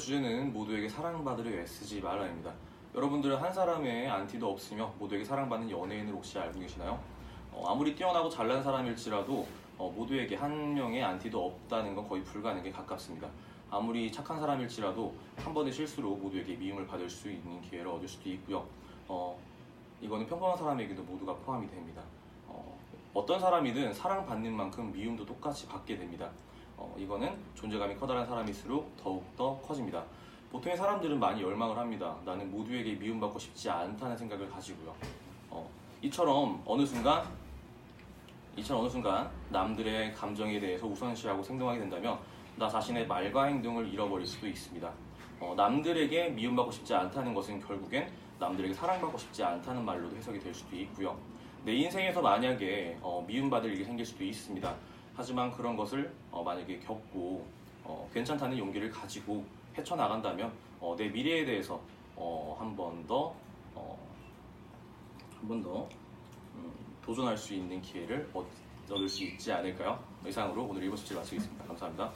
주제는 모두에게 사랑받으려 애쓰지 말라입니다. 여러분들은 한 사람의 안티도 없으며 모두에게 사랑받는 연예인을 혹시 알고 계시나요? 어, 아무리 뛰어나고 잘난 사람일지라도 어, 모두에게 한 명의 안티도 없다는 건 거의 불가능에 가깝습니다. 아무리 착한 사람일지라도 한 번의 실수로 모두에게 미움을 받을 수 있는 기회를 얻을 수도 있고요. 어, 이거는 평범한 사람에게도 모두가 포함이 됩니다. 어, 어떤 사람이든 사랑받는 만큼 미움도 똑같이 받게 됩니다. 어, 이거는 존재감이 커다란 사람일수록 더욱더. 보통의 사람들은 많이 열망을 합니다. 나는 모두에게 미움받고 싶지 않다는 생각을 가지고요. 어, 이처럼 어느 순간 이처럼 어느 순간 남들의 감정에 대해서 우선시하고 생동하게 된다면 나 자신의 말과 행동을 잃어버릴 수도 있습니다. 어, 남들에게 미움받고 싶지 않다는 것은 결국엔 남들에게 사랑받고 싶지 않다는 말로도 해석이 될 수도 있고요. 내 인생에서 만약에 어, 미움받을 일이 생길 수도 있습니다. 하지만 그런 것을 어, 만약에 겪고 어, 괜찮다는 용기를 가지고 헤쳐나간다면 어, 내 미래에 대해서 어, 한 번 더 어, 한번 더 음, 도전할 수 있는 기회를 얻- 얻을 수 있지 않을까요? 이상으로 오늘 1번 숙제 마치겠습니다. 감사합니다.